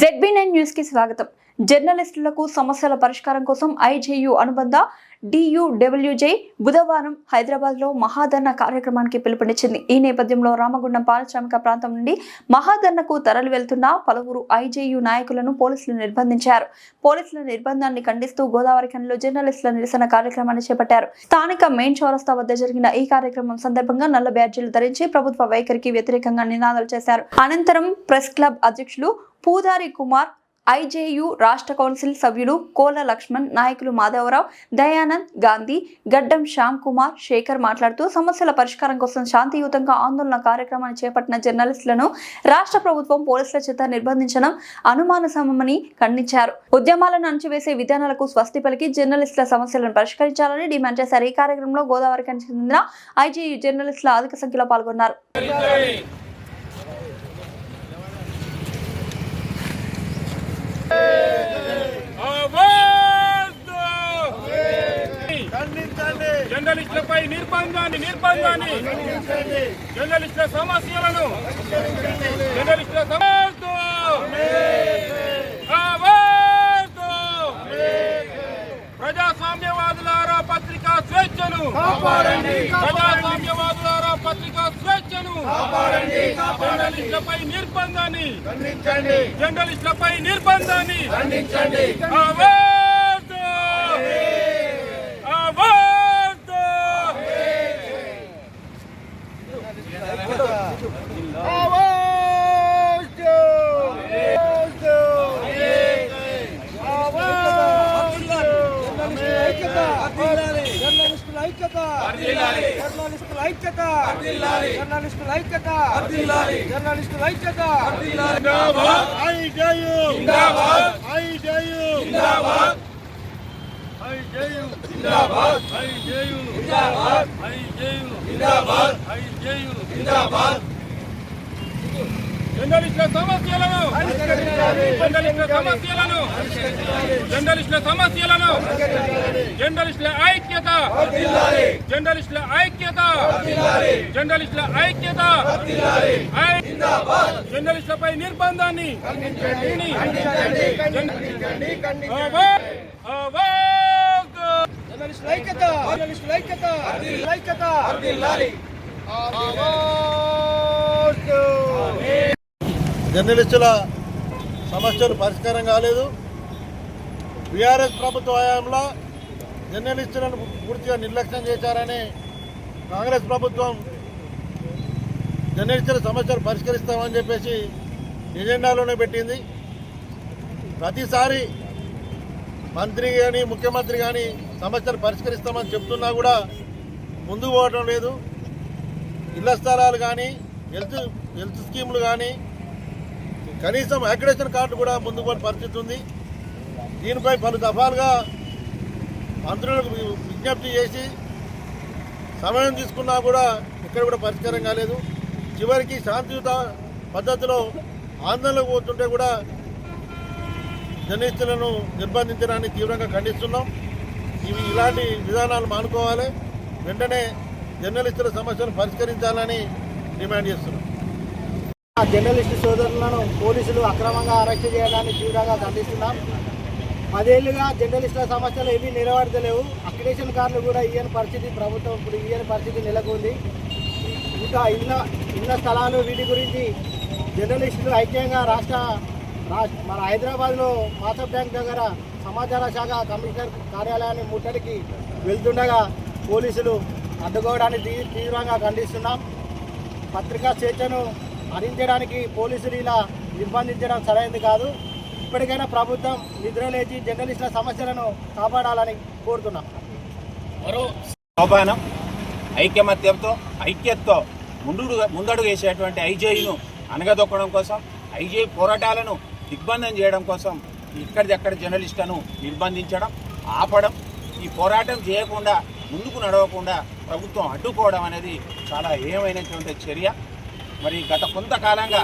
ZB nine న్యూస్కి స్వాగతం. జర్నలిస్టులకు సమస్యల పరిష్కారం కోసం ఐజేయు అనుబంధ డియుడబ్ల్యూజే బుధవారం హైదరాబాద్లో మహాధర్ణ కార్యక్రమానికి పిలుపునిచ్చింది. ఈ నేపథ్యంలో రామగుండం పారిశ్రామిక ప్రాంతం నుండి మహాధర్ణకు తరలి వెళ్తున్న పలువురు ఐజేయు నాయకులను పోలీసులు నిర్బంధించారు. పోలీసుల నిర్బంధాన్ని ఖండిస్తూ గోదావరి ఖనిలో జర్నలిస్టుల నిరసన కార్యక్రమాన్ని చేపట్టారు. స్థానిక మెయిన్ చౌరస్తా వద్ద జరిగిన ఈ కార్యక్రమం సందర్భంగా నల్ల బ్యాడ్జీలు ధరించి ప్రభుత్వ వైఖరికి వ్యతిరేకంగా నినాదాలు చేశారు. అనంతరం ప్రెస్ క్లబ్ అధ్యక్షులు పూదారి కుమార్ ఐజేయు రాష్ట్ర కౌన్సిల్ సభ్యులు కోల లక్ష్మణ్ నాయకులు మాధవరావు దయానంద్ గాంధీ గడ్డం శ్యామ్ కుమార్ శేఖర్ మాట్లాడుతూ సమస్యల పరిష్కారం కోసం శాంతియుతంగా ఆందోళన కార్యక్రమాన్ని చేపట్టిన జర్నలిస్టులను రాష్ట్ర ప్రభుత్వం పోలీసుల చేత నిర్బంధించడం అనుమానసమని ఖండించారు. ఉద్యమాలను అణచివేసే విధానాలకు స్వస్తి పలికి జర్నలిస్టుల సమస్యలను పరిష్కరించాలని డిమాండ్ చేశారు. ఈ కార్యక్రమంలో గోదావరికి చెందిన ఐజేయు జర్నలిస్టుల అధిక సంఖ్యలో పాల్గొన్నారు. నిర్బంధాన్ని నిర్బంధాన్ని జర్నలిస్టుల సమస్యలను జర్నలిస్టుల సమస్యలు! ప్రజాస్వామ్యవాదులారా పత్రికా స్వేచ్ఛను ప్రజాస్వామ్యవాదులారా పత్రికా స్వేచ్ఛను జర్నలిస్టులపై నిర్బంధాన్ని జర్నలిస్టులపై నిర్బంధాన్ని జర్నలిస్టుల ఐక్యత. జర్నలిస్టుల ఐక్యత. జర్నలిస్టుల ఐక్యత. జిందాబాద్. జిందాబాద్. జిందాబాద్. జిందాబాద్. జిందాబాద్. జర్నలిస్టుల సమస్యలను జర్నలిస్టుల సమస్యలను జర్నలిస్టుల సమస్యలను జర్నలిస్టుల ఐక్యత జర్నలిస్టుల ఐక్యత జర్నలిస్టుల ఐక్యత జర్నలిస్టులపై నిర్బంధాన్ని ఆవాజ్! ఆవాజ్! జర్నలిస్టుల ఐక్యత జర్నలిస్టుల ఐక్యత ఐక్యత జర్నలిస్టుల సమస్యలు పరిష్కారం కాలేదు. బీఆర్ఎస్ ప్రభుత్వ హయాంలో జర్నలిస్టులను పూర్తిగా నిర్లక్ష్యం చేశారని కాంగ్రెస్ ప్రభుత్వం జర్నలిస్టుల సమస్యలు పరిష్కరిస్తామని చెప్పేసి ఎజెండాలోనే పెట్టింది. ప్రతిసారి మంత్రి కానీ ముఖ్యమంత్రి కానీ సమస్యలు పరిష్కరిస్తామని చెప్తున్నా కూడా ముందుకు పోవడం లేదు. ఇళ్ళ స్థలాలు కానీ హెల్త్ హెల్త్ స్కీములు కానీ కనీసం అక్రిడేషన్ కార్డు కూడా ముందుకు పరిస్థితి ఉంది. దీనిపై పలు దఫాలుగా మంత్రులకు విజ్ఞప్తి చేసి సమయం తీసుకున్నా కూడా ఇక్కడ కూడా పరిష్కారం కాలేదు. చివరికి శాంతియుత పద్ధతిలో ఆందోళనకు పోతుంటే కూడా జర్నలిస్టులను నిర్బంధించడాన్ని తీవ్రంగా ఖండిస్తున్నాం. ఇవి ఇలాంటి విధానాలు మానుకోవాలి. వెంటనే జర్నలిస్టుల సమస్యను పరిష్కరించాలని డిమాండ్ చేస్తున్నాం. జర్నలిస్టు సోదరులను పోలీసులు అక్రమంగా అరెస్ట్ చేయడాన్ని తీవ్రంగా ఖండిస్తున్నాం. పదేళ్ళుగా జర్నలిస్టుల సమస్యలు ఏమీ నిలబడతలేవు అక్రిడేషన్ కార్డులు కూడా ఇయ్యని పరిస్థితి ప్రభుత్వం ఇప్పుడు ఇయ్యని పరిస్థితి నెలకొంది. ఇంకా ఇళ్ళ ఇళ్ళ స్థలాలు వీటి గురించి జర్నలిస్టులు ఐక్యంగా రాష్ట్ర రాష్ట్ర మన హైదరాబాద్లో మాసప్ బ్యాంక్ దగ్గర సమాచార శాఖ కమిషనర్ కార్యాలయాన్ని ముట్టడికి వెళ్తుండగా పోలీసులు అడ్డుకోవడానికి తీవ్రంగా ఖండిస్తున్నాం. పత్రికా స్వేచ్ఛను అందించడానికి పోలీసులు ఇలా నిర్బంధించడం సరైనది కాదు. ఇప్పటికైనా ప్రభుత్వం నిద్రలేచి జర్నలిస్టుల సమస్యలను కాపాడాలని కోరుతున్నాం. సోపానం ఐక్యమత్యంతో ఐక్యతతో ముందు ముందడుగు వేసేటువంటి ఐజేయును అనగదొక్కడం కోసం ఐజేయు పోరాటాలను దిగ్బంధం చేయడం కోసం ఇక్కడిదక్కడ జర్నలిస్టులను నిర్బంధించడం ఆపడం ఈ పోరాటం చేయకుండా ముందుకు నడవకుండా ప్రభుత్వం అడ్డుకోవడం అనేది చాలా ఏమైనటువంటి చర్య. మరి గత కొంతకాలంగా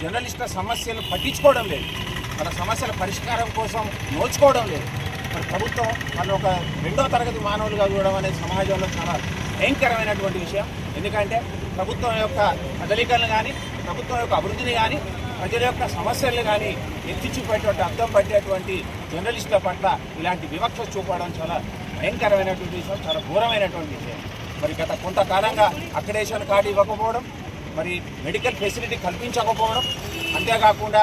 జర్నలిస్టుల సమస్యలు పట్టించుకోవడం లేదు. వాళ్ళ సమస్యల పరిష్కారం కోసం నోచుకోవడం లేదు. మరి ప్రభుత్వం వాళ్ళు ఒక రెండో తరగతి మానవులుగా చూడడం అనేది సమాజంలో చాలా భయంకరమైనటువంటి విషయం. ఎందుకంటే ప్రభుత్వం యొక్క కదలికలను కానీ ప్రభుత్వం యొక్క అభివృద్ధిని కానీ ప్రజల యొక్క సమస్యలను కానీ ఎత్తి చూపేటువంటి అర్థం పట్టేటువంటి జర్నలిస్టుల పట్ల ఇలాంటి వివక్ష చూపడం చాలా భయంకరమైనటువంటి విషయం చాలా ఘోరమైనటువంటి విషయం. మరి గత కొంతకాలంగా అక్రెడేషన్ కార్డు ఇవ్వకపోవడం మరి మెడికల్ ఫెసిలిటీ కల్పించకపోవడం అంతేకాకుండా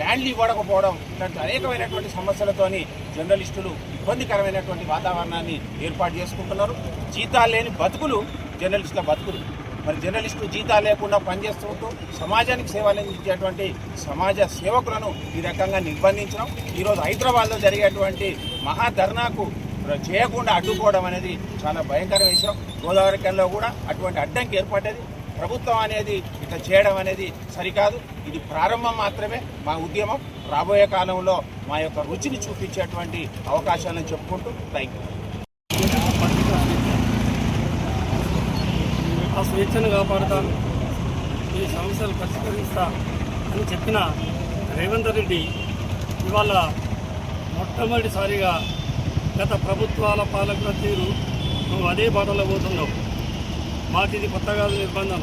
ల్యాండ్లు ఇవ్వకపోవడం ఇలాంటి అనేకమైనటువంటి సమస్యలతోని జర్నలిస్టులు ఇబ్బందికరమైనటువంటి వాతావరణాన్ని ఏర్పాటు చేసుకుంటున్నారు. జీతాలు లేని బతుకులు జర్నలిస్టుల బతుకులు. మరి జర్నలిస్టు జీతాలు లేకుండా పనిచేస్తుంటూ సమాజానికి సేవలు అందించేటువంటి సమాజ సేవకులను ఈ రకంగా నిర్బంధించడం ఈరోజు హైదరాబాద్లో జరిగేటువంటి మహాధర్నాకు చేయకుండా అడ్డుకోవడం అనేది చాలా భయంకర విషయం. గోదావరి కల్లో కూడా అటువంటి అడ్డంకి ఏర్పడ్డది. ప్రభుత్వం అనేది ఇట్లా చేయడం అనేది సరికాదు. ఇది ప్రారంభం మాత్రమే. మా ఉద్యమం రాబోయే కాలంలో మా యొక్క రుచిని చూపించేటువంటి అవకాశాలను చెప్పుకుంటూ థ్యాంక్ యూ ఆ స్వేచ్ఛను కాపాడుతాను. ఈ సమస్యలు పరిష్కరిస్తా అని చెప్పిన రేవంత్ రెడ్డి ఇవాళ మొట్టమొదటిసారిగా గత ప్రభుత్వాల పాలకుల తీరు నువ్వు అదే బాటలో పోతున్నావు. మాకు ఇది కొత్త కాదు నిర్బంధం.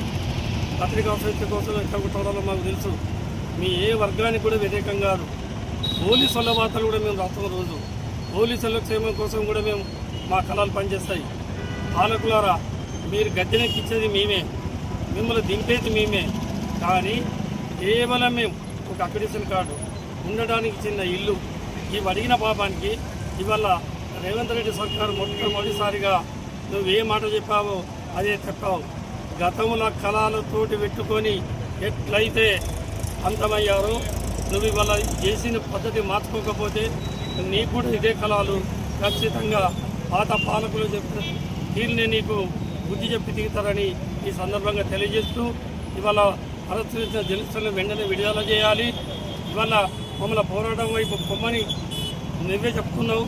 పత్రికా స్వేచ్ఛ కోసం ఎక్కడ మాకు తెలుసు. మీ ఏ వర్గానికి కూడా వ్యతిరేకం కాదు. పోలీసుల వార్తలు కూడా మేము రాస్తాం రోజు. పోలీసుల క్షేమం కోసం కూడా మేము మా కళలు పనిచేస్తాయి. పాలకులారా మీరు గద్దెనెక్కించేది మేమే. మిమ్మల్ని దింపేది మేమే. కానీ కేవలం మేము ఒక అక్రిషన్ కార్డు. ఉండడానికి చిన్న ఇల్లు. ఇవి అడిగిన పాపానికి ఇవాళ రేవంత్ రెడ్డి సర్కారు మొట్టమొదటిసారిగా నువ్వు ఏ మాట చెప్పావో అదే చట్టం. గతమున కళలు కళాలతోటి పెట్టుకొని ఎట్లయితే అంతమయ్యారో నువ్వు ఇవాళ చేసిన పద్ధతి మార్చుకోకపోతే నీకు కూడా ఇదే కళాలు. ఖచ్చితంగా పాత పాలకులు చెప్పిన దీన్ని నీకు బుద్ధి చెప్పి దిగుతారని ఈ సందర్భంగా తెలియజేస్తూ ఇవాళ అరెస్టు జర్నలిస్టులను వెంటనే విడుదల చేయాలి. ఇవాళ మమ్మల్ని పోరాటం వైపు పొమ్మని నువ్వే చెప్తున్నావు.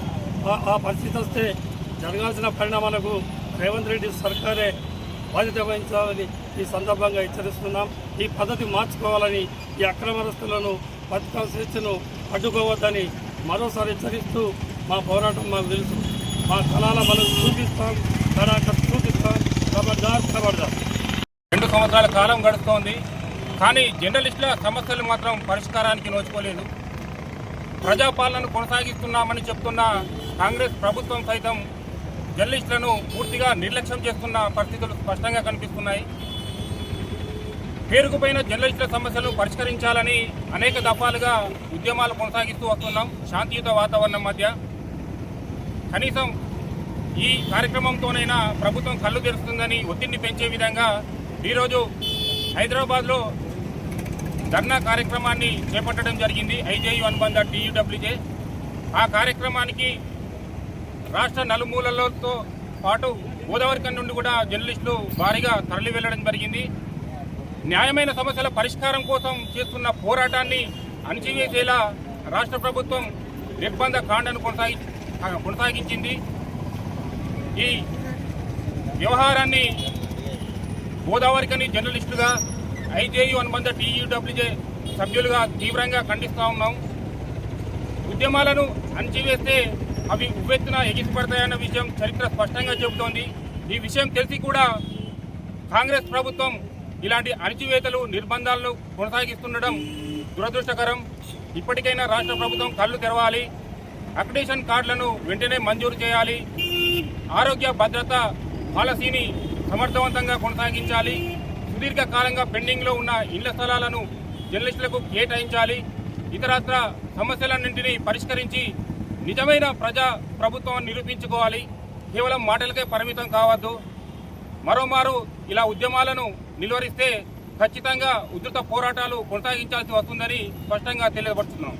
ఆ- ఆ పరిస్థితి వస్తే జరగాల్సిన పరిణామాలకు రేవంత్ రెడ్డి సర్కారే బాధ్యత వహించాలని ఈ సందర్భంగా హెచ్చరిస్తున్నాం. ఈ పద్ధతి మార్చుకోవాలని ఈ అక్రమరస్తులను పథకం స్వేచ్ఛను అడ్డుకోవద్దని మరోసారి హెచ్చరిస్తూ మా పోరాటం మాకు తెలుసు. మా స్థలాల మనం చూపిస్తాం కడాక చూపిస్తాం ఖబర్దార్ ఖబర్దార్ రెండు సంవత్సరాల కాలం గడుస్తోంది కానీ జర్నలిస్టుల సమస్యలు మాత్రం పరిష్కారానికి నోచుకోలేదు. ప్రజాపాలనను కొనసాగిస్తున్నామని చెప్తున్న కాంగ్రెస్ ప్రభుత్వం సైతం జర్నలిస్టులను పూర్తిగా నిర్లక్ష్యం చేస్తున్న పరిస్థితులు స్పష్టంగా కనిపిస్తున్నాయి. పేరుకుపోయిన జర్నలిస్టుల సమస్యలు పరిష్కరించాలని అనేక దఫాలుగా ఉద్యమాలు కొనసాగిస్తూ వస్తున్నాం. శాంతియుత వాతావరణం మధ్య. కనీసం ఈ కార్యక్రమంతోనైనా ప్రభుత్వం కళ్ళు తెరుస్తుందని ఒత్తిడిని పెంచే విధంగా ఈరోజు హైదరాబాద్లో ధర్నా కార్యక్రమాన్ని చేపట్టడం జరిగింది. ఐజేయు అనుబంధ టీయూడబ్ల్యూజే. ఆ కార్యక్రమానికి రాష్ట్ర నలుమూలలతో పాటు గోదావరి కన్ నుండి కూడా జర్నలిస్టులు భారీగా తరలి వెళ్ళడం జరిగింది. న్యాయమైన సమస్యల పరిష్కారం కోసం చేస్తున్న పోరాటాన్ని అణచివేసేలా రాష్ట్ర ప్రభుత్వం నిర్బంధ కాండను కొనసాగి కొనసాగించింది. ఈ వ్యవహారాన్ని గోదావరికని జర్నలిస్టుగా ఐజేయు అనుబంధ టీయూడబ్ల్యూజే సభ్యులుగా తీవ్రంగా ఖండిస్తూ ఉన్నాం. ఉద్యమాలను అణచివేస్తే అవి ఉవ్వెత్తున ఎగిసిపడతాయన్న విషయం చరిత్ర స్పష్టంగా చెబుతోంది. ఈ విషయం తెలిసి కూడా కాంగ్రెస్ ప్రభుత్వం ఇలాంటి అణచివేతలు నిర్బంధాలను కొనసాగిస్తుండడం దురదృష్టకరం. ఇప్పటికైనా రాష్ట్ర ప్రభుత్వం కళ్ళు తెరవాలి. అక్రిడేషన్ కార్డులను వెంటనే మంజూరు చేయాలి. ఆరోగ్య భద్రత పాలసీని సమర్థవంతంగా కొనసాగించాలి. సుదీర్ఘకాలంగా పెండింగ్లో ఉన్న ఇళ్ళ స్థలాలను జర్నలిస్టులకు కేటాయించాలి. ఇతరత్ర సమస్యలన్నింటినీ పరిష్కరించి నిజమైన ప్రజా ప్రభుత్వం నిరూపించుకోవాలి. కేవలం మాటలకే పరిమితం కావద్దు. మరోమారు ఇలా ఉద్యమాలను నిలువరిస్తే ఖచ్చితంగా ఉధృత పోరాటాలు కొనసాగించాల్సి వస్తుందని స్పష్టంగా తెలియపరుస్తున్నాం